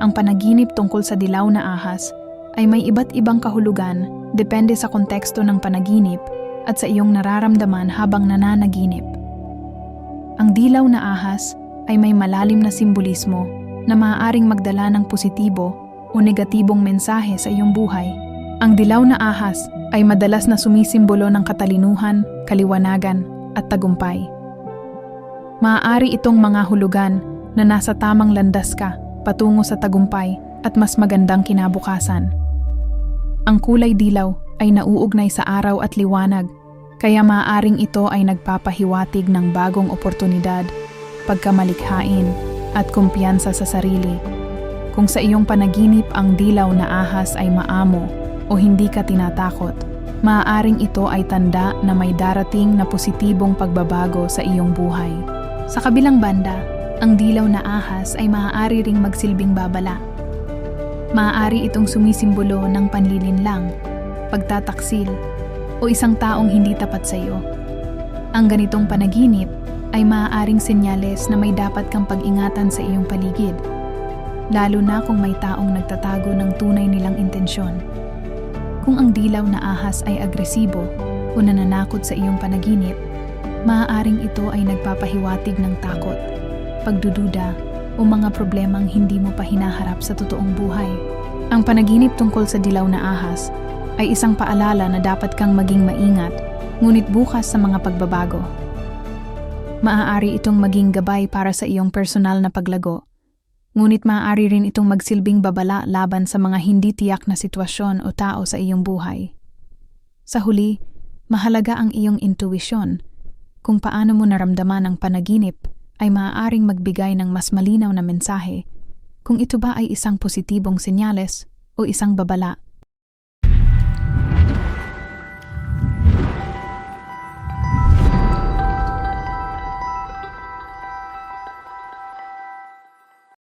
ang panaginip tungkol sa dilaw na ahas ay may iba't ibang kahulugan depende sa konteksto ng panaginip at sa iyong nararamdaman habang nananaginip. Ang dilaw na ahas ay may malalim na simbolismo na maaaring magdala ng positibo o negatibong mensahe sa iyong buhay. Ang dilaw na ahas ay madalas na sumisimbolo ng katalinuhan, kaliwanagan at tagumpay. Maaari itong mga hulugan na nasa tamang landas ka patungo sa tagumpay at mas magandang kinabukasan. Ang kulay dilaw ay nauugnay sa araw at liwanag, kaya maaaring ito ay nagpapahiwatig ng bagong oportunidad, pagkamalikhain, at kumpiyansa sa sarili. Kung sa iyong panaginip ang dilaw na ahas ay maamo o hindi ka tinatakot, maaaring ito ay tanda na may darating na positibong pagbabago sa iyong buhay. Sa kabilang banda, ang dilaw na ahas ay maaari ring magsilbing babala. Maaari itong sumisimbolo ng panlilinlang, pagtataksil, o isang taong hindi tapat sa iyo. Ang ganitong panaginip ay maaaring senyales na may dapat kang pag-ingatan sa iyong paligid, lalo na kung may taong nagtatago ng tunay nilang intensyon. Kung ang dilaw na ahas ay agresibo o nananakot sa iyong panaginip, maaaring ito ay nagpapahiwatig ng takot, pagdududa o mga problemang hindi mo pa hinaharap sa totoong buhay. Ang panaginip tungkol sa dilaw na ahas ay isang paalala na dapat kang maging maingat, ngunit bukas sa mga pagbabago. Maaari itong maging gabay para sa iyong personal na paglago, ngunit maaari rin itong magsilbing babala laban sa mga hindi tiyak na sitwasyon o tao sa iyong buhay. Sa huli, mahalaga ang iyong intuwisyon. Kung paano mo naramdaman ang panaginip ay maaaring magbigay ng mas malinaw na mensahe kung ito ba ay isang positibong senyales o isang babala